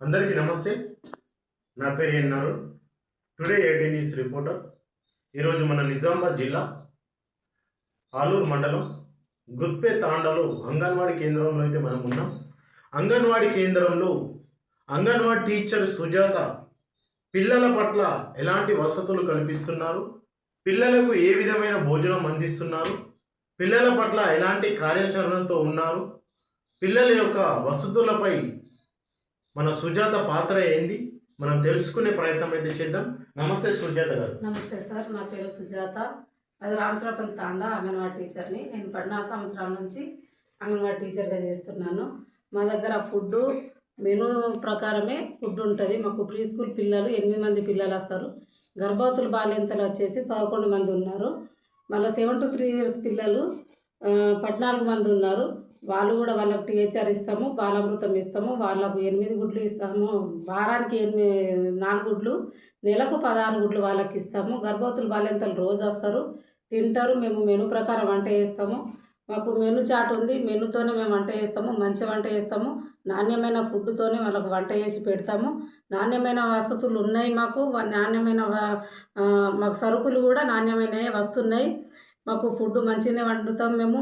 అందరికీ నమస్తే. నా పేరు ఎన్నారు టుడే ఎయిటీ న్యూస్ రిపోర్టర్. ఈరోజు మన నిజామాబాద్ జిల్లా ఆలూరు మండలం గుత్పే తాండలో అంగన్వాడీ కేంద్రంలో అయితే మనం ఉన్నాం. అంగన్వాడీ కేంద్రంలో అంగన్వాడీ టీచర్ సుజాత పిల్లల పట్ల ఎలాంటి వసతులు కల్పిస్తున్నారు? పిల్లలకు ఏ విధమైన భోజనం అందిస్తున్నారు? పిల్లల పట్ల ఎలాంటి కార్యాచరణతో ఉన్నారు? పిల్లల యొక్క వసతులపై మన సుజాత పాత్ర ఏంది? మనం తెలుసుకునే ప్రయత్నం అయితే చేద్దాం. నమస్తే సుజాత గారు. నమస్తే సార్ నా పేరు సుజాత. అది రామచరాపల్లి తాండా అంగన్వాడీ టీచర్ని నేను పద్నాలుగు సంవత్సరాల నుంచి అంగన్వాడీ టీచర్గా చేస్తున్నాను. మా దగ్గర ఫుడ్ మెనూ ప్రకారమే ఫుడ్ ఉంటుంది. మాకు ప్రీ స్కూల్ పిల్లలు ఎనిమిది మంది పిల్లలు వస్తారు. గర్భవతులు బాల్యంతలు వచ్చేసి పదకొండు మంది ఉన్నారు. మళ్ళీ సెవెన్ టు త్రీ ఇయర్స్ పిల్లలు పద్నాలుగు మంది ఉన్నారు. వాళ్ళు కూడా వాళ్ళకి టీహెచ్ఆర్ ఇస్తాము బాలామృతం ఇస్తాము వాళ్ళకు ఎనిమిది గుడ్లు ఇస్తాము. వారానికి ఎనిమిది నాలుగు గుడ్లు నెలకు పదహారు గుడ్లు వాళ్ళకి ఇస్తాము. గర్భవతులు బాలింతలు రోజు వస్తారు తింటారు. మేము మెను ప్రకారం వంట చేస్తాము. మాకు మెను చాట్ ఉంది మెనుతోనే మేము వంట చేస్తాము మంచి వంట చేస్తాము. నాణ్యమైన ఫుడ్తోనే వాళ్ళకు వంట చేసి పెడతాము. నాణ్యమైన వసతులు ఉన్నాయి మాకు నాణ్యమైన మాకు సరుకులు కూడా నాణ్యమైనవి వస్తున్నాయి. మాకు ఫుడ్ మంచిగానే వండుతాం మేము.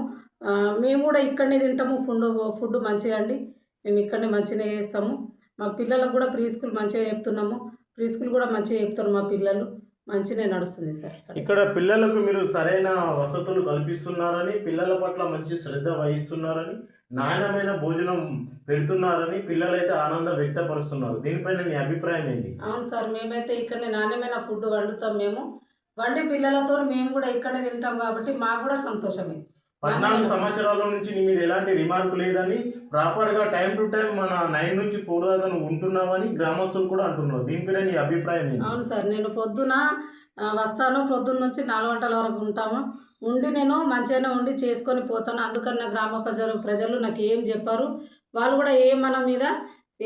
మేము కూడా ఇక్కడనే తింటాము ఫుడ్ ఫుడ్ మంచిగా అండి. మేము ఇక్కడనే మంచిగానే చేస్తాము. మా పిల్లలకు కూడా ప్రీ స్కూల్ మంచిగా చెప్తున్నాము. ప్రీ స్కూల్ కూడా మంచిగా చెప్తారు మా పిల్లలు. మంచిగానే నడుస్తుంది సార్ ఇక్కడ. పిల్లలకు మీరు సరైన వసతులు కల్పిస్తున్నారని పిల్లల పట్ల మంచి శ్రద్ధ వహిస్తున్నారని నాణ్యమైన భోజనం పెడుతున్నారని పిల్లలైతే ఆనందం వ్యక్తపరుస్తున్నారు. దీనిపైన నీ అభిప్రాయం ఏంటి? అవును సార్ మేమైతే ఇక్కడనే నాణ్యమైన ఫుడ్ వండుతాం మేము. వండి పిల్లలతో మేము కూడా ఇక్కడనే తింటాం కాబట్టి మాకు కూడా సంతోషమే. పద్నాలుగు సంవత్సరాల నుంచి నీ మీద ఎలాంటి రిమార్క్ లేదని ప్రాపర్గా టైం టు టైం మన నైన్ నుంచి ఫోర్ దాకా నువ్వు ఉంటున్నావని గ్రామస్తులు కూడా అంటున్నారు. దీనిపైన నీ అభిప్రాయం ఏంటి? అవును సార్ నేను పొద్దున వస్తాను. పొద్దున్న నుంచి నాలుగు గంటల వరకు ఉంటాము. ఉండి నేను మంచిగానే ఉండి చేసుకొని పోతాను. అందుకని నా గ్రామ ప్రజలు ప్రజలు నాకు ఏం చెప్పారు? వాళ్ళు కూడా ఏం మన మీద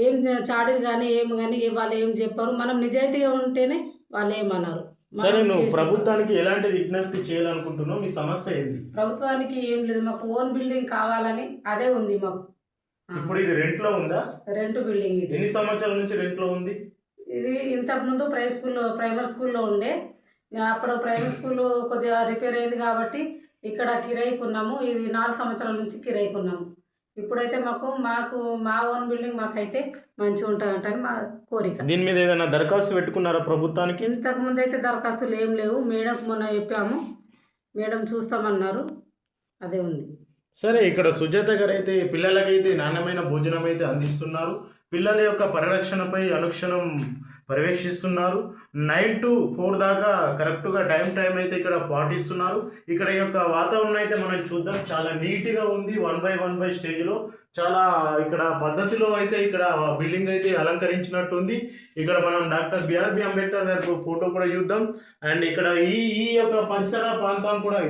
ఏం చాడీలు కానీ ఏం కానీ వాళ్ళు ఏం చెప్పారు? మనం నిజాయితీగా ఉంటేనే వాళ్ళు ఏమన్నారు? మనం సరే నువ్వు ప్రభుత్వానికి ఎలాంటి విజ్ఞప్తి చేయాలనుకుంటున్నావు మీ సమస్య ఏంటి ప్రభుత్వానికి ఏం లేదు మాకు ఓన్ బిల్డింగ్ కావాలని అదే ఉంది మాకు. ఇప్పుడు ఇది రెంట్లో ఉందా? రెంట్ బిల్డింగ్ ఇది. ఎన్ని సంవత్సరాల నుంచి రెంట్లో ఉంది? ఇది ఇంతకుముందు ప్రై స్కూల్లో ప్రైమరీ స్కూల్లో ఉండే. అప్పుడు ప్రైమరీ స్కూల్ కొద్దిగా రిపేర్ అయింది కాబట్టి ఇక్కడ కిరాయికి ఉన్నాము ఇది నాలుగు సంవత్సరాల నుంచి కిరాయికి ఉన్నాము ఇప్పుడైతే మాకు మాకు మా ఓన్ బిల్డింగ్ మాకైతే మంచిగా ఉంటుందంటని మా కోరిక. దీని మీద ఏదైనా దరఖాస్తు పెట్టుకున్నారా ప్రభుత్వానికి? ఇంతకు ముందు అయితే దరఖాస్తులు ఏం లేవు. మేడంకి మొన్న చెప్పాము. మేడం చూస్తామన్నారు. అదే ఉంది. సరే ఇక్కడ సుజాత గారు అయితే పిల్లలకైతే నాణ్యమైన భోజనం అయితే అందిస్తున్నారు. పిల్లల యొక్క పరిరక్షణపై అనుక్షణం పర్యవేక్షిస్తున్నారు. నైన్ టు ఫోర్ దాకా కరెక్ట్గా టైం టైం అయితే ఇక్కడ పాటిస్తున్నారు. ఇక్కడ యొక్క వాతావరణం అయితే మనం చూద్దాం. చాలా నీట్గా ఉంది వన్ బై వన్ బై స్టేజ్లో. చాలా ఇక్కడ పద్ధతిలో అయితే ఇక్కడ బిల్డింగ్ అయితే అలంకరించినట్టుంది. ఇక్కడ మనం డాక్టర్ బిఆర్బి అంబేద్కర్ గారి ఫోటో కూడా చూద్దాం. అండ్ ఇక్కడ ఈ ఈ యొక్క పరిసర ప్రాంతం కూడా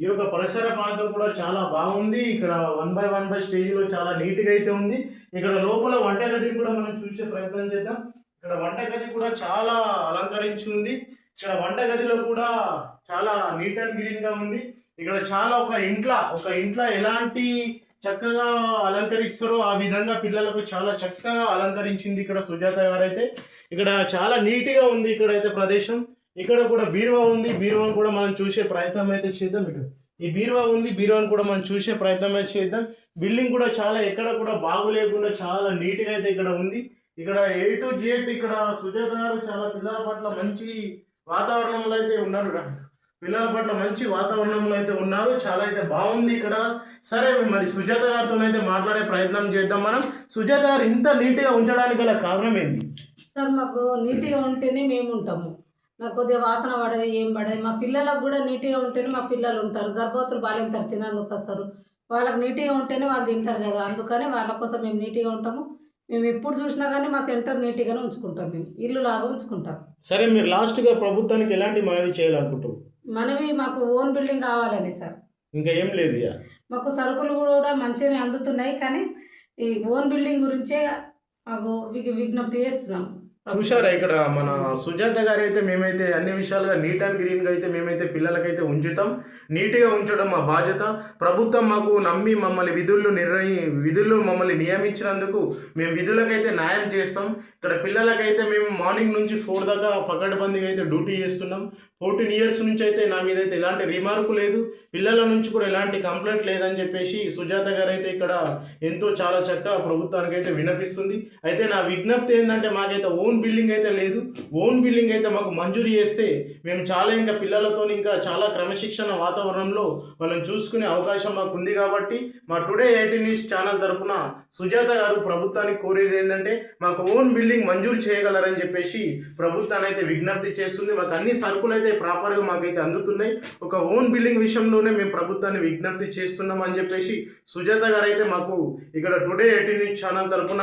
ఈ యొక్క పరిసర ప్రాంతం కూడా చాలా బాగుంది. ఇక్కడ వన్ బై వన్ బై స్టేజ్లో చాలా నీట్గా అయితే ఉంది. ఇక్కడ లోపల వంటగది కూడా మనం చూసే ప్రయత్నం చేద్దాం. ఇక్కడ వంటగది కూడా చాలా అలంకరించి ఉంది ఇక్కడ వంటగదిలో కూడా చాలా నీట్ అండ్ గ్రీన్గా ఉంది. ఇక్కడ చాలా ఒక ఇంట్లో ఒక ఇంట్లో ఎలాంటి చక్కగా అలంకరిస్తారో ఆ విధంగా పిల్లలకు చాలా చక్కగా అలంకరించింది ఇక్కడ సుజాత గారైతే. ఇక్కడ చాలా నీట్గా ఉంది ఇక్కడ అయితే ప్రదేశం. ఇక్కడ కూడా బీరువా ఉంది బీరువాను కూడా మనం చూసే ప్రయత్నం అయితే చేద్దాం ఇక్కడ ఈ బీరువా ఉంది బీరువాను కూడా మనం చూసే ప్రయత్నం అయితే చేద్దాం. బిల్డింగ్ కూడా చాలా ఎక్కడ కూడా బాగు లేకుండా చాలా నీట్గా అయితే ఇక్కడ ఉంది. ఇక్కడ ఏ టు జెడ్ ఇక్కడ సుజాత గారు చాలా పిల్లల పట్ల మంచి వాతావరణంలో అయితే ఉన్నారు. పిల్లల పట్ల మంచి వాతావరణంలో అయితే ఉన్నారు. చాలా అయితే బాగుంది ఇక్కడ. సరే మరి సుజాత గారితో అయితే మాట్లాడే ప్రయత్నం చేద్దాం మనం. సుజాత గారు ఇంత నీట్గా ఉంచడానికి గల కారణం ఏంటి? సార్ మాకు నీట్గా ఉంటేనే మేము ఉంటాము. నాకు కొద్దిగా వాసన పడదు ఏం పడదు. మా పిల్లలకు కూడా నీట్గా ఉంటేనే మా పిల్లలు ఉంటారు. గర్భవతులు బాలింతారు తినందుకు వస్తారు వాళ్ళకి నీట్గా ఉంటేనే వాళ్ళు తింటారు కదా. అందుకని వాళ్ళ కోసం మేము నీట్గా ఉంటాము. మేము ఎప్పుడు చూసినా కానీ మా సెంటర్ నీట్గానే ఉంచుకుంటాం మేము. ఇల్లు లాగా ఉంచుకుంటాం. సరే మీరు లాస్ట్గా ప్రభుత్వానికి ఎలాంటి మనవి చేయాలనుకుంటారు మనవి మాకు ఓన్ బిల్డింగ్ కావాలని సార్. ఇంకా ఏం లేదు మాకు సరుకులు కూడా మంచిగానే అందుతున్నాయి కానీ ఈ ఓన్ బిల్డింగ్ గురించే మాకు విజ్ఞప్తి చేస్తున్నాం. చూశారా ఇక్కడ మన సుజాత గారు అయితే మేమైతే అన్ని విషయాలుగా నీట్ అండ్ గ్రీన్గా అయితే మేమైతే పిల్లలకైతే ఉంచుతాం. నీట్గా ఉంచడం మా బాధ్యత. ప్రభుత్వం మాకు నమ్మి మమ్మల్ని విధుల్లో నిర్ణయి విధుల్లో మమ్మల్ని నియమించినందుకు మేము విధులకైతే న్యాయం చేస్తాం. ఇక్కడ పిల్లలకైతే మేము మార్నింగ్ నుంచి ఫోర్ దాకా పకడ్బందీగా అయితే డ్యూటీ చేస్తున్నాం. ఫోర్టీన్ ఇయర్స్ నుంచి అయితే నా మీద అయితే ఎలాంటి రిమార్కు లేదు. పిల్లల నుంచి కూడా ఎలాంటి కంప్లైంట్ లేదని చెప్పేసి సుజాత గారు అయితే ఇక్కడ ఎంతో చాలా చక్కగా ప్రభుత్వానికి అయితే విన్నపిస్తుంది. అయితే నా విజ్ఞప్తి ఏంటంటే మాకైతే ఓన్ ఓన్ బిల్డింగ్ అయితే లేదు. ఓన్ బిల్డింగ్ అయితే మాకు మంజూరు చేస్తే మేము చాలా ఇంకా పిల్లలతో ఇంకా చాలా క్రమశిక్షణ వాతావరణంలో వాళ్ళని చూసుకునే అవకాశం మాకు ఉంది కాబట్టి మా టుడే ఎయిటీ న్యూస్ ఛానల్ తరఫున సుజాత గారు ప్రభుత్వానికి కోరేది ఏంటంటే మాకు ఓన్ బిల్డింగ్ మంజూరు చేయగలరని చెప్పేసి ప్రభుత్వాన్ని అయితే విజ్ఞప్తి చేస్తుంది. మాకు అన్ని సరుకులు అయితే ప్రాపర్గా మాకైతే అందుతున్నాయి. ఒక ఓన్ బిల్డింగ్ విషయంలోనే మేము ప్రభుత్వాన్ని విజ్ఞప్తి చేస్తున్నాం అని చెప్పేసి సుజాత గారు అయితే మాకు ఇక్కడ టుడే ఎయిటీ న్యూస్ ఛానల్ తరపున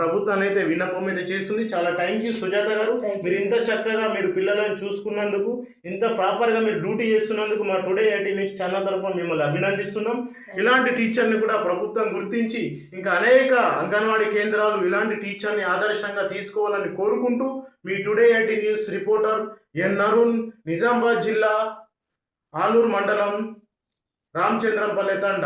ప్రభుత్వాన్ని అయితే విన్నపం అయితే చేస్తుంది. చాలా థ్యాంక్ యూ సుజాత గారు. మీరు ఇంత చక్కగా మీరు పిల్లలను చూసుకున్నందుకు ఇంత ప్రాపర్గా మీరు డ్యూటీ చేస్తున్నందుకు మా టుడే ఎయిటీన్ న్యూస్ ఛానల్ తరపున మిమ్మల్ని అభినందిస్తున్నాం. ఇలాంటి టీచర్ని కూడా ప్రభుత్వం గుర్తించి ఇంకా అనేక అంగన్వాడీ కేంద్రాలు ఇలాంటి టీచర్ని ఆదర్శంగా తీసుకోవాలని కోరుకుంటూ మీ today eighteen news reporter N Arun Nizamabad జిల్లా ఆలూరు మండలం రామచంద్రంపల్లె తండ.